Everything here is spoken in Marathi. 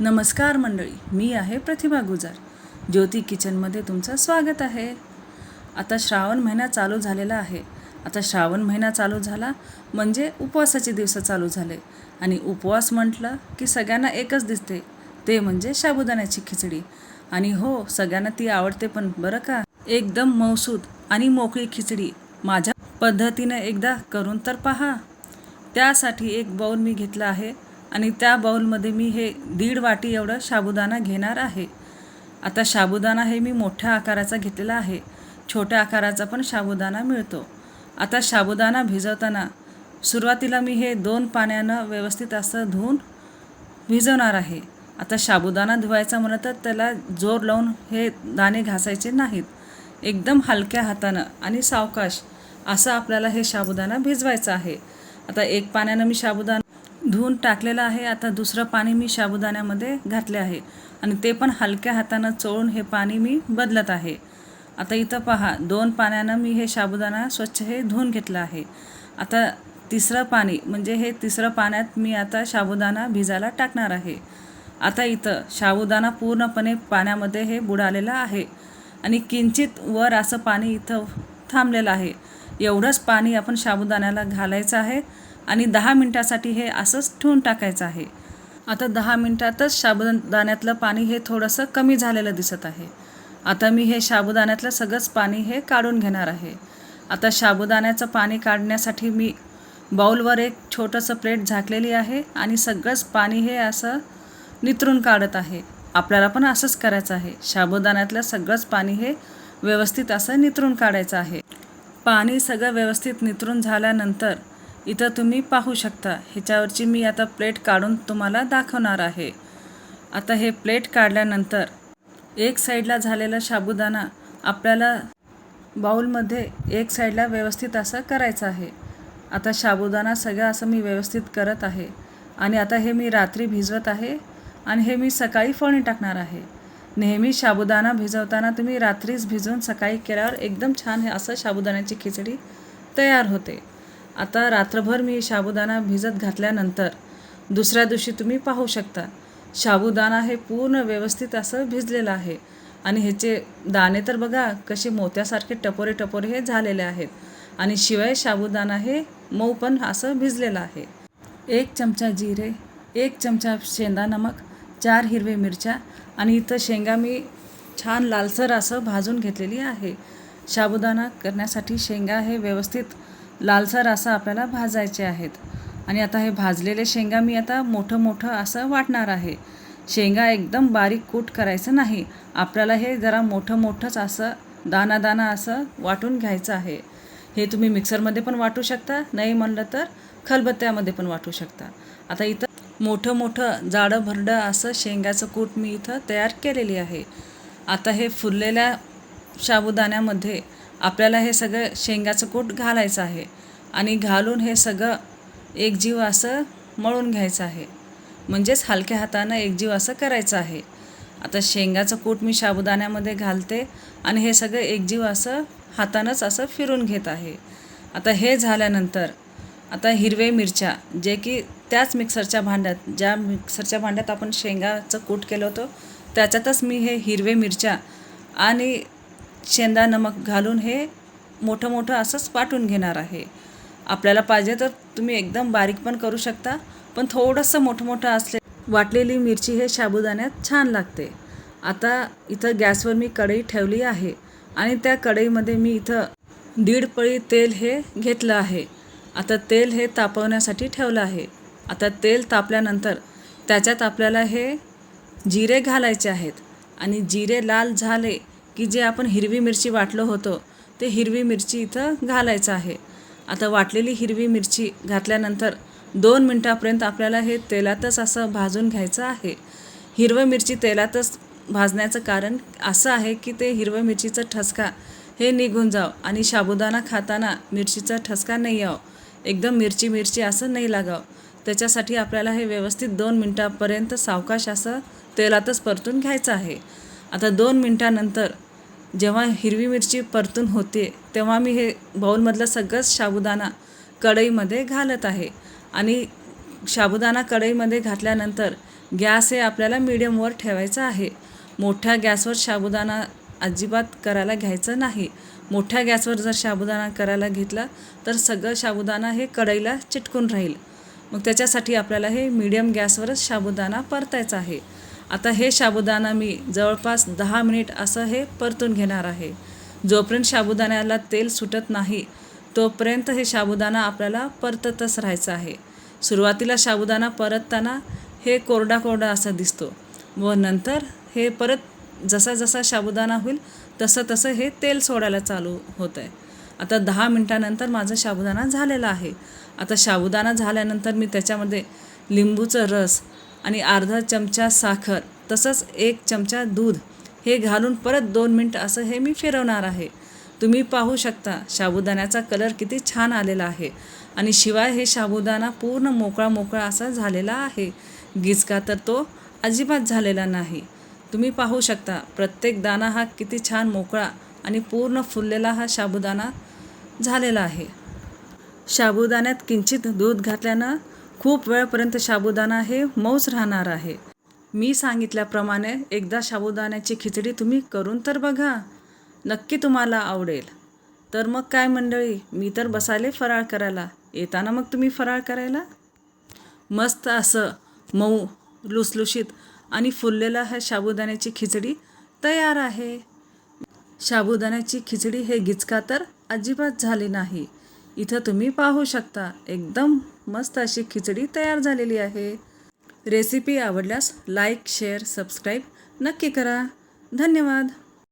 नमस्कार मंडळी मी आहे प्रतिभा गुजर. ज्योती किचनमध्ये तुमचं स्वागत आहे. आता श्रावण महिना चालू झालेला आहे. आता श्रावण महिना चालू झाला म्हणजे उपवासाचे दिवस चालू झाले. आणि उपवास म्हटलं की सगळ्यांना एकच दिसते. ते म्हणजे साबुदाण्याची खिचडी. आणि हो सगळ्यांना ती आवडते पण बरं का? एकदम मौसूद आणि मोकळी खिचडी माझ्या पद्धतीनं एकदा करून तर पहा. त्यासाठी एक बाऊल मी घेतला आहे. आणि त्या बाऊलमध्ये मी हे दीड वाटी एवढं साबुदाणा घेणार आहे. आता साबुदाणा हे मी मोठ्या आकाराचा घेतलेला आहे. छोट्या आकाराचा पण साबुदाणा मिळतो. आता साबुदाणा भिजवताना सुरुवातीला मी हे दोन पाण्यानं व्यवस्थित असं धुवून भिजवणार आहे. आता साबुदाणा धुवायचा म्हणत तर त्याला जोर लावून हे दाणे घासायचे नाहीत. एकदम हलक्या हातानं आणि सावकाश असं आपल्याला हे साबुदाणा भिजवायचं आहे. आता एक पाण्यानं मी साबुदाणा धुवून टाकलेलं आहे. आता दुसरं पाणी मी साबुदाण्यामध्ये घातले आहे. आणि ते पण हलक्या हातानं चोळून हे पाणी मी बदलत आहे. आता इथं पहा दोन पाण्यानं मी हे साबुदाणा स्वच्छ हे धुवून घेतलं आहे. आता तिसरं पाणी म्हणजे हे तिसरं पाण्यात मी आता साबुदाणा भिजायला टाकणार आहे. आता इथं साबुदाणा पूर्णपणे पाण्यामध्ये हे बुडालेलं आहे. आणि किंचित वर असं पाणी इथं थांबलेलं आहे. एवढंच पाणी आपण साबुदाण्याला घालायचं आहे. आणि दहा मिनटासाठी हे असंच ठेवून टाकायचं आहे. आता दहा मिनटातच साबुदाण्यातलं पाणी हे थोडंसं कमी झालेलं दिसत आहे. आता मी हे साबुदाण्यातलं सगळंच पाणी हे काढून घेणार आहे. आता साबुदाण्याचं पाणी काढण्यासाठी मी बाऊलवर एक छोटंसं प्लेट झाकलेली आहे आणि सगळंच पाणी हे असं नितरून काढत आहे. आपल्याला पण असंच करायचं आहे. साबुदाण्यातलं सगळंच पाणी हे व्यवस्थित असं नितरून काढायचं आहे. पाणी सगळं व्यवस्थित नितरून झाल्यानंतर इथं तुम्ही पाहू शकता. ह्याच्यावरची मी आता प्लेट काढून तुम्हाला दाखवणार आहे. आता हे प्लेट काढल्यानंतर एक साईडला झालेला साबुदाणा आपल्याला बाऊलमध्ये एक साईडला व्यवस्थित असं करायचं आहे. आता साबुदाणा सगळं असं मी व्यवस्थित करत आहे. आणि आता हे मी रात्री भिजवत आहे आणि हे मी सकाळी फळणी टाकणार आहे. नेहमी साबुदाणा भिजवताना तुम्ही रात्रीच भिजवून सकाळी केल्यावर एकदम छान हे असं साबुदाण्याची खिचडी तयार होते. आता रात्रभर मी साबुदाणा भिजत घातल्यानंतर दुसऱ्या दिवशी तुम्ही पाहू शकता. साबुदाणा हे पूर्ण व्यवस्थित असं भिजलेलं आहे. आणि ह्याचे दाणे तर बघा कसे मोत्यासारखे टपोरे टपोरे हे झालेले आहेत. आणि शिवाय साबुदाणा हे मऊ पण असं भिजलेलं आहे. एक चमचा जिरे एक चमचा शेंदा नमक चार हिरवे मिरच्या आणि इथं शेंगा मी छान लालसर असं भाजून घेतलेली आहे. साबुदाणा करण्यासाठी शेंगा हे व्यवस्थित लालसर असं आपल्याला भाजायचे आहेत. आणि आता हे भाजलेले शेंगा मी आता मोठं मोठं असं वाटणार आहे. शेंगा एकदम बारीक कूट करायचं नाही. आपल्याला हे जरा मोठं मोठंच असं दाना दाना असं वाटून घ्यायचं आहे. हे तुम्ही मिक्सरमध्ये पण वाटू शकता. नाही म्हणलं तर खलबत्त्यामध्ये पण वाटू शकता. आता इथं मोठं मोठं जाडं भरडं असं शेंगाचं कूट मी इथं तयार केलेली आहे. आता हे फुललेल्या साबुदाण्यामध्ये आपल्याला हे सगळं शेंगाचं कूट घालायचं आहे आणि घालून हे सगळं एकजीव असं मळून घ्यायचं आहे. म्हणजेच हलक्या हातानं एकजीव असं करायचं आहे. आता शेंगाचं कूट मी साबुदाण्यामध्ये घालते आणि हे सगळं एकजीव असं हातानंच असं फिरून घेत आहे. आता हे झाल्यानंतर आता हिरवे मिरच्या जे की त्याच मिक्सरच्या भांड्यात ज्या मिक्सरच्या भांड्यात आपण शेंगाचं कूट केलं होतं त्याच्यातच मी हे हिरवे मिरच्या आणि शेंदा नमक घालून हे मोठं मोठं असंच वाटून घेणार आहे. आपल्याला पाहिजे तर तुम्ही एकदम बारीक पण करू शकता पण थोडंसं मोठं मोठं असले वाटलेली मिरची हे साबुदाण्यात छान लागते. आता इथं गॅसवर मी कढई ठेवली आहे आणि त्या कढईमध्ये मी इथं दीड पळी तेल हे घेतलं आहे. आता तेल हे तापवण्यासाठी ठेवलं आहे. आता तेल तापल्यानंतर त्याच्यात आपल्याला हे जिरे घालायचे आहेत आणि जिरे लाल झाले की जे आपण हिरवी मिरची वाटलं होतं ते हिरवी मिरची इथं घालायचं आहे. आता वाटलेली हिरवी मिरची घातल्यानंतर दोन मिनटापर्यंत आपल्याला हे तेलातच असं भाजून घ्यायचं आहे. हिरवं मिरची तेलातच भाजण्याचं कारण असं आहे की ते हिरवं मिरचीचं ठसका हे निघून जावं आणि साबुदाणा खाताना मिरचीचा ठसका नाही यावं. एकदम मिरची मिरची असं नाही लागावं. त्याच्यासाठी आपल्याला हे व्यवस्थित दोन मिनटापर्यंत सावकाश असं तेलातच परतून घ्यायचं आहे. आता दोन मिनटानंतर जेव्हा हिरवी मिरची परतून होते तेव्हा मी हे बाऊलमधला सगळंच साबुदाणा कढईमध्ये घालत आहे. आणि साबुदाणा कढईमध्ये घातल्यानंतर गॅस हे आपल्याला मिडियमवर ठेवायचं आहे. मोठ्या गॅसवर साबुदाणा अजिबात करायला घ्यायचं नाही. मोठ्या गॅसवर जर साबुदाणा करायला घेतला तर सगळं साबुदाणा हे कढईला चिटकून राहील. मग त्याच्यासाठी आपल्याला हे मीडियम गॅसवरच साबुदाणा परतायचा आहे. आता हे साबुदाणा मी जवळपास दहा मिनिट असं हे परतून घेणार आहे. जोपर्यंत साबुदाण्याला तेल सुटत नाही तोपर्यंत हे साबुदाणा आपल्याला परततच राहायचं आहे. सुरुवातीला साबुदाणा परतताना हे कोरडा कोरडा असा दिसतो व नंतर हे परत जसा जसा साबुदाणा होईल तसं तसं हे तेल सोडायला चालू होतं आहे आता दहा मिनटानंतर माझा साबुदाणा झालेला आहे. आता साबुदाणा झाल्यानंतर मी त्याच्यामध्ये लिंबूचं रस आणि अर्धा चमचा साखर तसंच एक चमचा दूध. हे घालून परत दोन मिनटं असं हे मी फिरवणार आहे. तुम्ही पाहू शकता साबुदाण्याचा कलर किती छान आलेला आहे. आणि शिवाय हे साबुदाणा पूर्ण मोकळा मोकळा असा झालेला आहे. गिचका तर तो अजिबात झालेला नाही. तुम्ही पाहू शकता प्रत्येक दाणा हा किती छान मोकळा आणि पूर्ण फुललेला हा साबुदाणा झालेला आहे. साबुदाण्यात किंचित दूध घातल्यानं खूप वेळपर्यंत साबुदाणा हे मऊच राहणार आहे. मी सांगितल्याप्रमाणे एकदा साबुदाण्याची खिचडी तुम्ही करून तर बघा. नक्की तुम्हाला आवडेल. तर मग काय मंडळी मी तर बसायले फराळ करायला. येताना मग तुम्ही फराळ करायला? मस्त असं मऊ लुसलुशीत आणि फुललेला हा साबुदाण्याची खिचडी तयार आहे. साबुदाण्याची खिचडी हे गिचका तर अजिबात झाली नाही. इथं तुम्ही पाहू शकता एकदम मस्त अशी खिचडी तयार झालेली आहे. रेसिपी आवडल्यास लाईक शेअर सबस्क्राईब नक्की करा. धन्यवाद.